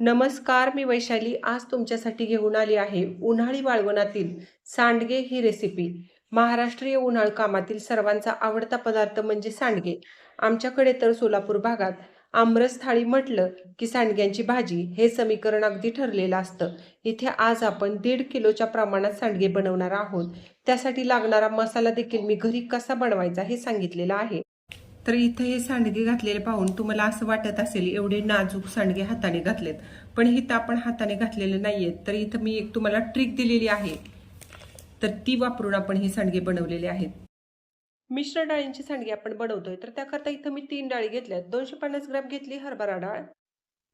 नमस्कार मी वैशाली. आज तुमच्यासाठी घेऊन आली आहे उन्हाळी वाळवणातील सांडगे ही रेसिपी महाराष्ट्रीय उन्हाळ कामातील सर्वांचा आवडता पदार्थ म्हणजे सांडगे. आमच्याकडे तर सोलापूर भागात आमरस थाळी म्हटलं की सांडग्यांची भाजी हे समीकरण अगदी ठरलेलं असतं. इथे आज आपण दीड किलोच्या प्रमाणात सांडगे बनवणार आहोत. त्यासाठी लागणारा मसाला देखील मी घरी कसा बनवायचा हे सांगितलेलं आहे. तर इथे हे सांडगे घातलेले पाहून तुम्हाला असं वाटत असेल एवढे नाजूक सांडगे हाताने घातलेत. पण इथं आपण हाताने घातलेले आहेत तर इथं मी एक तुम्हाला ट्रिक दिलेली आहे. तर ती वापरून आपण हे सांडगे बनवलेले आहेत. मिश्र डाळींची सांडगे आपण बनवतोय. तर त्याकरता इथं मी तीन डाळी घेतल्यात. दोनशे पन्नास ग्रॅम घेतली हरभरा डाळ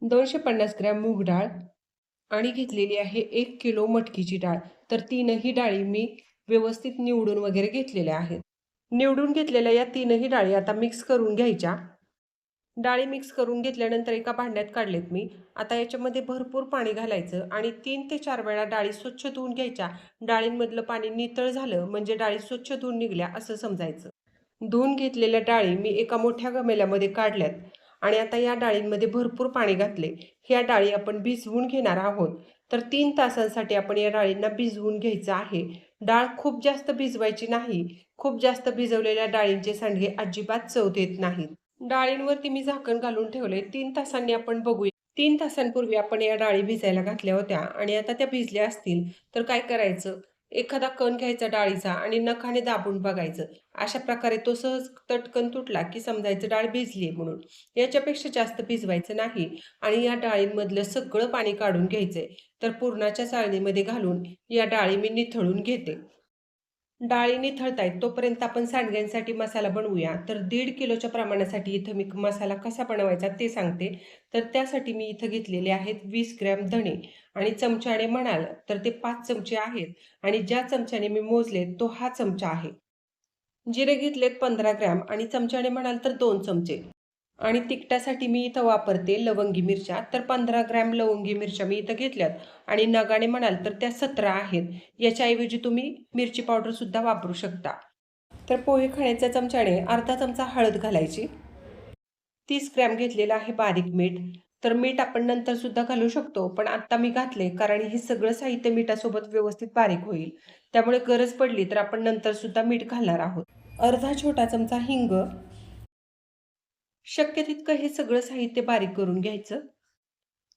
दोनशे पन्नास ग्रॅम मूग डाळ आणि घेतलेली आहे एक किलो मटकीची डाळ. तर तीनही डाळी मी व्यवस्थित निवडून वगैरे घेतलेल्या आहेत. निवडून घेतलेल्या या तीनही डाळी आता मिक्स करून घ्यायच्या. डाळी मिक्स करून घेतल्यानंतर एका भांड्यात काढलेत मी. आता याच्यामध्ये भरपूर पाणी घालायचं आणि तीन ते चार वेळा डाळी स्वच्छ धुवून घ्यायच्या. डाळींमधलं पाणी नितळ झालं म्हणजे डाळी स्वच्छ धुवून निघल्या असं समजायचं. धुवून घेतलेल्या डाळी मी एका मोठ्या गमेल्यामध्ये काढल्यात आणि आता या डाळींमध्ये भरपूर पाणी घातले. ह्या डाळी आपण भिजवून घेणार आहोत. तर तीन तासांसाठी आपण या डाळींना भिजवून घ्यायचं आहे. डाळ खूप जास्त भिजवायची नाही. खूप जास्त भिजवलेल्या डाळींचे सांडगे अजिबात चव देत नाहीत. डाळींवरती मी झाकण घालून ठेवले. तीन तासांनी आपण बघूया. तीन तासांपूर्वी आपण या डाळी भिजायला घातल्या होत्या आणि आता त्या भिजल्या असतील. तर काय करायचं? एखादा कण घ्यायचा डाळीचा आणि नखाने दाबून बघायचं. अशा प्रकारे तो सहज तटकन तुटला की समजायचं डाळ भिजली आहे म्हणून. याच्यापेक्षा जास्त भिजवायचं नाही आणि या डाळींमधलं सगळं पाणी काढून घ्यायचंय. तर पुरणाच्या चाळणीमध्ये घालून या डाळी मी निथळून घेते. डाळी निथळतायत तोपर्यंत आपण सांडग्यांसाठी मसाला बनवूया. तर दीड किलोच्या प्रमाणासाठी इथं मी मसाला कसा बनवायचा ते सांगते. तर त्यासाठी मी इथं घेतलेले आहेत वीस ग्रॅम धणे आणि चमच्याने म्हणाल तर ते पाच चमचे आहेत. आणि ज्या चमच्याने मी मोजले तो हा चमचा आहे. जिरे घेतलेत पंधरा ग्रॅम आणि चमच्याने म्हणाल तर दोन चमचे. आणि तिखटासाठी मी इथं वापरते लवंगी मिरच्या. तर पंधरा ग्रॅम लवंगी मिरच्या मी इथं घेतल्यात. आणि नगाने म्हणाल तर त्या सतरा आहेत. याच्याऐवजी तुम्ही मिरची पावडरसुद्धा वापरू शकता. तर पोहे खाण्याच्या चमच्याने अर्धा चमचा हळद घालायची. तीस ग्रॅम घेतलेलं आहे बारीक मीठ. तर मीठ आपण नंतरसुद्धा घालू शकतो. पण आत्ता मी घातले कारण हे सगळं साहित्य मिठासोबत व्यवस्थित बारीक होईल. त्यामुळे गरज पडली तर आपण नंतरसुद्धा मीठ घालणार आहोत. अर्धा छोटा चमचा हिंग. शक्य तितकं हे सगळं साहित्य बारीक करून घ्यायचं.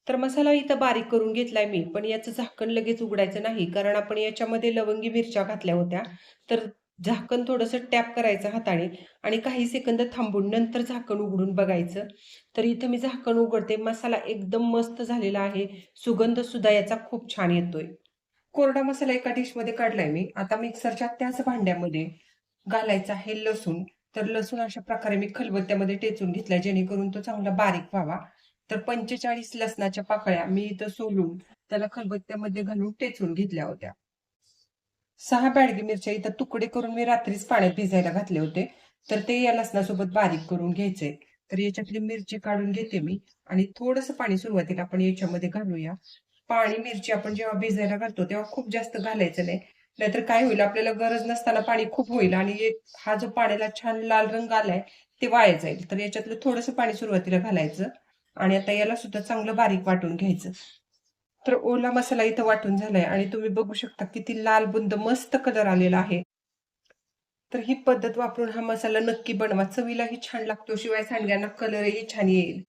तर मसाला इथं बारीक करून घेतलाय मी पण याचं झाकण लगेच उघडायचं नाही कारण आपण याच्यामध्ये लवंगी मिरच्या घातल्या होत्या. तर झाकण थोडंसं टॅप करायचं हाताने आणि काही सेकंद थांबून नंतर झाकण उघडून बघायचं. तर इथं मी झाकण उघडते. मसाला एकदम मस्त झालेला आहे. सुगंध सुद्धा याचा खूप छान येतोय. कोरडा मसाला एका डिशमध्ये काढलाय मी. आता मिक्सरच्या त्याच भांड्यामध्ये घालायचा आहे लसूण. तर लसूण अशा प्रकारे मी खलबत्त्यामध्ये टेचून घेतला जेणेकरून तो चांगला बारीक व्हावा. तर पंचेचाळीस लसणाच्या पाकळ्या मी इथं सोलून त्याला खलबत्त्यामध्ये घालून टेचून घेतल्या होत्या. सहा बॅडगी मिरच्या इथं तुकडे करून मी रात्रीच पाण्यात भिजायला घातले होते. तर ते या लसणासोबत बारीक करून घ्यायचे. तर याच्यातली मिरची काढून घेते मी आणि थोडस पाणी सुरुवातीला आपण याच्यामध्ये घालूया. पाणी मिरची आपण जेव्हा भिजायला घालतो तेव्हा खूप जास्त घालायचं नाही. नाहीतर काय होईल आपल्याला गरज नसताना पाणी खूप होईल आणि हा जो पाण्याला छान लाल रंग आलाय ते वाया जाईल. तर याच्यातलं थोडंसं पाणी सुरुवातीला घालायचं आणि आता याला सुद्धा चांगलं बारीक वाटून घ्यायचं. तर ओला मसाला इथं वाटून झालाय आणि तुम्ही बघू शकता किती लाल बुंद मस्त कलर आलेला आहे. तर ही पद्धत वापरून हा मसाला नक्की बनवा. चवीलाही छान लागतो शिवाय सांडग्यांना कलरही छान येईल.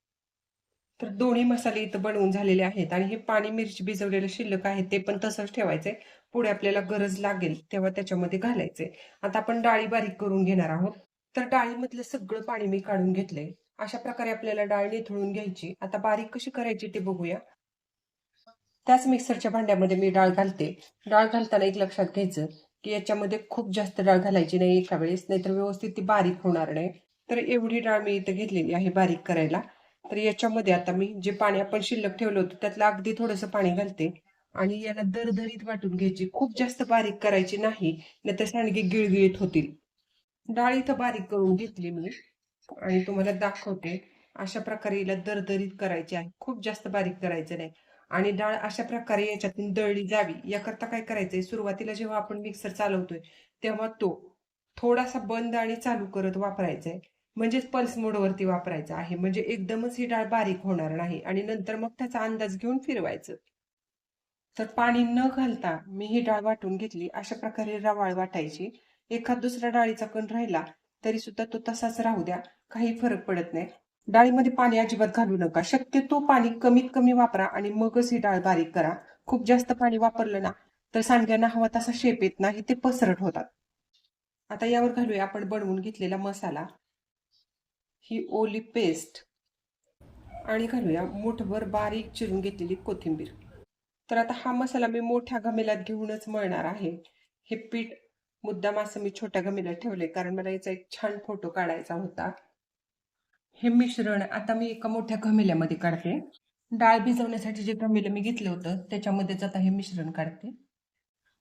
तर दोन्ही मसाले इथं बनवून झालेले आहेत आणि हे पाणी मिरची भिजवलेलं शिल्लक आहे ते पण तसंच ठेवायचंय. पुढे आपल्याला गरज लागेल तेव्हा त्याच्यामध्ये घालायचे. आता आपण डाळी बारीक करून घेणार आहोत. तर डाळीमधलं सगळं पाणी मी काढून घेतलंय. अशा प्रकारे आपल्याला डाळ निथळून घ्यायची. आता बारीक कशी करायची ते बघूया. त्याच मिक्सरच्या भांड्यामध्ये मी डाळ घालते. डाळ घालताना एक लक्षात घ्यायचं की याच्यामध्ये खूप जास्त डाळ घालायची नाही एका वेळेस नाहीतर व्यवस्थित ती बारीक होणार नाही. तर एवढी डाळ मी इथे घेतलेली आहे बारीक करायला. तर याच्यामध्ये आता मी जे पाणी आपण शिल्लक ठेवलं होतं त्यातलं अगदी थोडंसं पाणी घालते. आणि याला दरदरीत वाटून घ्यायची. खूप जास्त बारीक करायची नाही नाहीतर सांडगे गिळगिळीत होतील. डाळ इथं बारीक करून घेतली मी आणि तुम्हाला दाखवते. अशा प्रकारे याला दरदरीत करायची आहे. खूप जास्त बारीक करायचं नाही. आणि डाळ अशा प्रकारे याच्यातून दळली जावी. याकरता काय करायचंय? सुरुवातीला जेव्हा आपण मिक्सर चालवतोय तेव्हा तो थोडासा बंद आणि चालू करत वापरायचा आहे म्हणजेच पल्स मोडवरती वापरायचा आहे. म्हणजे एकदमच ही डाळ बारीक होणार नाही. आणि नंतर मग त्याचा अंदाज घेऊन फिरवायचं. तर पाणी न घालता मी ही डाळ वाटून घेतली. अशा प्रकारे रवाळ वाटायची. एखाद दुसऱ्या डाळीचा कण राहिला तरी सुद्धा तो तसाच राहू द्या. काही फरक पडत नाही. डाळीमध्ये पाणी अजिबात घालू नका. शक्यतो पाणी कमीत कमी वापरा आणि मगच ही डाळ बारीक करा. खूप जास्त पाणी वापरलं ना तर सांडग्यांना हवा तसा शेप येत नाही ते पसरट होतात. आता यावर घालूया आपण बनवून घेतलेला मसाला. ही ओली पेस्ट आणि घालूया मुठभर बारीक चिरून घेतलेली कोथिंबीर. तर आता हा मसाला मी मोठ्या घमेल्यात घेऊनच मळणार आहे. हे पीठ मुद्दाम असं मी छोट्या घमेल्यात ठेवले कारण मला याचा एक छान फोटो काढायचा होता. हे मिश्रण आता मी एका मोठ्या घमेल्यामध्ये काढते. डाळ भिजवण्यासाठी जे घमेलं मी घेतलं होतं त्याच्यामध्येच आता हे मिश्रण काढते.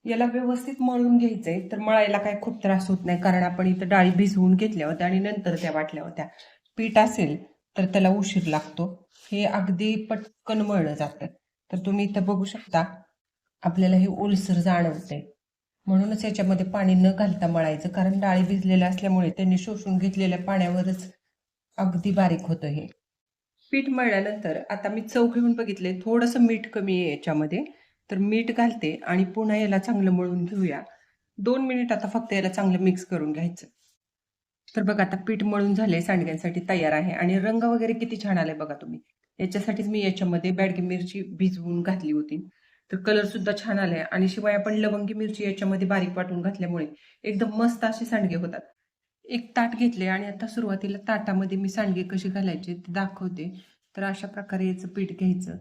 याला व्यवस्थित मळून घ्यायचंय तर मळायला काय खूप त्रास होत नाही कारण आपण इथं डाळी भिजवून घेतल्या होत्या आणि नंतर त्या वाटल्या होत्या. पीठ असेल तर त्याला उशीर लागतो. हे अगदी पटकन मळलं जातं. तर तुम्ही इथं बघू शकता आपल्याला हे ओलसर जाणवते म्हणूनच याच्यामध्ये पाणी न घालता मळायचं कारण डाळी भिजलेल्या असल्यामुळे त्यांनी शोषून घेतलेल्या पाण्यावरच अगदी बारीक होतं हे. पीठ मळल्यानंतर आता मी चव घेऊन बघितले थोडंसं मीठ कमी आहे याच्यामध्ये. तर मीठ घालते आणि पुन्हा याला चांगलं मळून घेऊया. दोन मिनिट आता फक्त याला चांगलं मिक्स करून घ्यायचं. तर बघा आता पीठ मळून झाले सांडग्यांसाठी तयार आहे. आणि रंग वगैरे किती छान आलाय बघा तुम्ही. याच्यासाठीच मी याच्यामध्ये बॅडगी मिरची भिजवून घातली होती. तर कलर सुद्धा छान आलाय. आणि शिवाय आपण लवंगी मिरची याच्यामध्ये बारीक वाटून घातल्यामुळे एकदम मस्त असे सांडगे होतात. एक ताट घेतले आणि आता सुरुवातीला ताटामध्ये मी सांडगे कसे घालायचे ते दाखवते. तर अशा प्रकारे याचं पीठ घ्यायचं.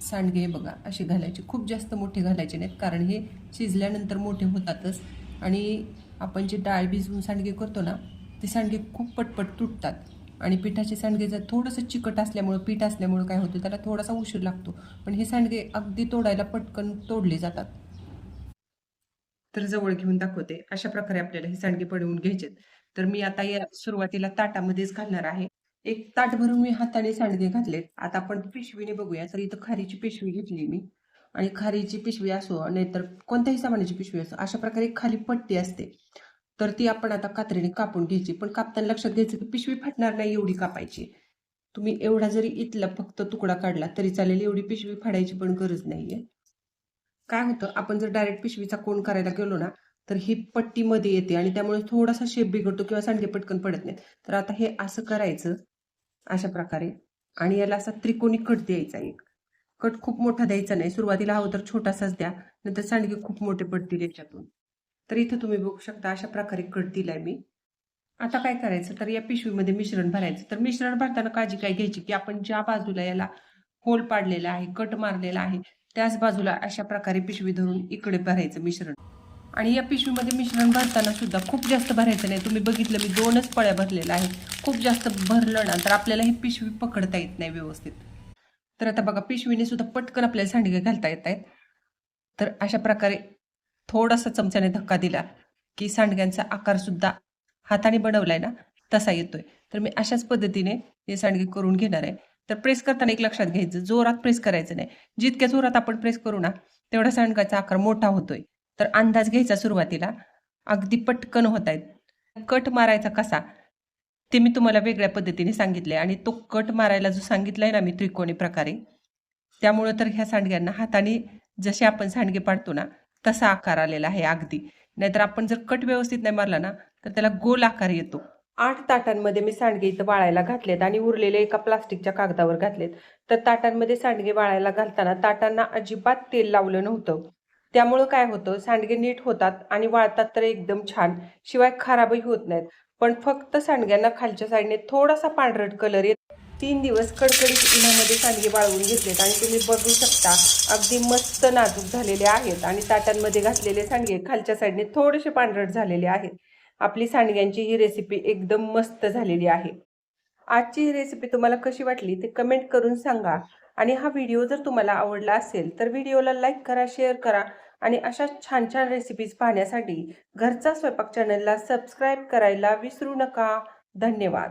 सांडगे हे बघा असे घालायचे. खूप जास्त मोठे घालायचे नाहीत कारण हे शिजल्यानंतर मोठे होतातच. आणि आपण जे डाळ भिजवून सांडगे करतो ना ते सांडगे खूप पटपट तुटतात. आणि पिठाचे सांडगे जर थोडंसं चिकट असल्यामुळं पीठ असल्यामुळं काय होतं त्याला थोडासा उशीर लागतो. पण हे सांडगे अगदी तोडायला पटकन तोडले जातात. तर जवळ घेऊन दाखवते. अशा प्रकारे आपल्याला हे सांडगे पडवून घ्यायचे तर मी आता या सुरुवातीला ताटामध्येच घालणार आहे. एक ताट भरून मी हाताने सांडगे घातलेत. आता आपण पिशवीने बघूया. तर इथं खारीची पिशवी घेतली मी. आणि खारीची पिशवी असो नाहीतर कोणत्याही सामानाची पिशवी असो अशा प्रकारे खाली पट्टी असते. तर ती आपण आता कात्रीने कापून घ्यायची. पण कापताना लक्षात घ्यायचं की पिशवी फाटणार नाही एवढी कापायची. तुम्ही एवढा जरी इथला फक्त तुकडा काढला तरी चालेल एवढी पिशवी फाडायची पण गरज नाहीये. काय होतं आपण जर डायरेक्ट पिशवीचा कोण करायला गेलो ना तर ही पट्टीमध्ये येते आणि त्यामुळे थोडासा शेप बिघडतो किंवा सांडगे पटकन पडत नाहीत. तर आता हे असं करायचं अशा प्रकारे. आणि याला असा त्रिकोणी कट द्यायचा एक. कट खूप मोठा द्यायचा नाही. सुरुवातीला हवं तर छोटासाच द्या नंतर सांडगे खूप मोठे पडतील याच्यातून. तर इथं तुम्ही बघू शकता अशा प्रकारे कट दिलाय मी. आता काय करायचं? तर या पिशवीमध्ये मिश्रण भरायचं. तर मिश्रण भरताना काळजी काय घ्यायची? की आपण ज्या बाजूला याला होल पाडलेला आहे कट मारलेला आहे त्याच बाजूला अशा प्रकारे पिशवी धरून इकडे भरायचं मिश्रण. आणि या पिशवीमध्ये मिश्रण भरताना सुद्धा खूप जास्त भरायचं नाही. तुम्ही बघितलं मी दोनच पळ्या भरलेल्या आहे खूप जास्त भरलं ना तर आपल्याला ही पिशवी पकडता येत नाही व्यवस्थित. तर आता बघा पिशवीने सुद्धा पटकन आपल्याला सांडगे घालता येत आहेत. तर अशा प्रकारे थोडासा चमच्याने धक्का दिला की सांडग्यांचा आकार सुद्धा हाताने बनवलाय ना तसा येतोय. तर मी अशाच पद्धतीने हे सांडगे करून घेणार आहे. तर प्रेस करताना एक लक्षात घ्यायचं जोरात प्रेस करायचं नाही. जितक्या जोरात आपण प्रेस करू ना तेवढा सांडगाचा आकार मोठा होतोय. तर अंदाज घ्यायचा सुरुवातीला. अगदी पटकन होत आहेत. कट मारायचा कसा? ते मी तुम्हाला वेगळ्या पद्धतीने सांगितले आणि तो कट मारायला जो सांगितलाय ना मी त्रिकोणी प्रकारे त्यामुळं तर ह्या सांडग्यांना हाताने जसे आपण सांडगे पाडतो ना तसा आकार आलेला आहे अगदी. नाहीतर आपण जर कट व्यवस्थित नाही मारला ना तर त्याला गोल आकार येतो. आठ ताटांमध्ये मी सांडगे इथं वाळायला घातलेत आणि उरलेले एका प्लास्टिकच्या कागदावर घातलेत. तर ताटांमध्ये सांडगे वाळायला घालताना ताटांना अजिबात तेल लावलं नव्हतं. त्यामुळं काय होतं सांडगे नीट होतात आणि वाळतात तर एकदम छान शिवाय खराबही होत नाहीत. पण फक्त सांडग्यांना खालच्या साईडने थोडासा पांढरट कलर येत तीन दिवस कडकडीत उन्हामध्ये सांडगे वाळवून घेतलेत आणि तुम्ही बघू शकता अगदी मस्त नाजूक झालेले आहेत आणि ताटांमध्ये घातलेले सांडगे खालच्या साईडने थोडेसे पांढरट झालेले आहेत. आपली सांडग्यांची ही रेसिपी एकदम मस्त झालेली आहे. आजची ही रेसिपी तुम्हाला कशी वाटली ते कमेंट करून सांगा आणि हा व्हिडिओ जर तुम्हाला आवडला असेल तर व्हिडिओला लाईक करा शेअर करा आणि अशा छान छान रेसिपीज पाहण्यासाठी घरचा स्वयंपाक चॅनलला सबस्क्राईब करायला विसरू नका. धन्यवाद.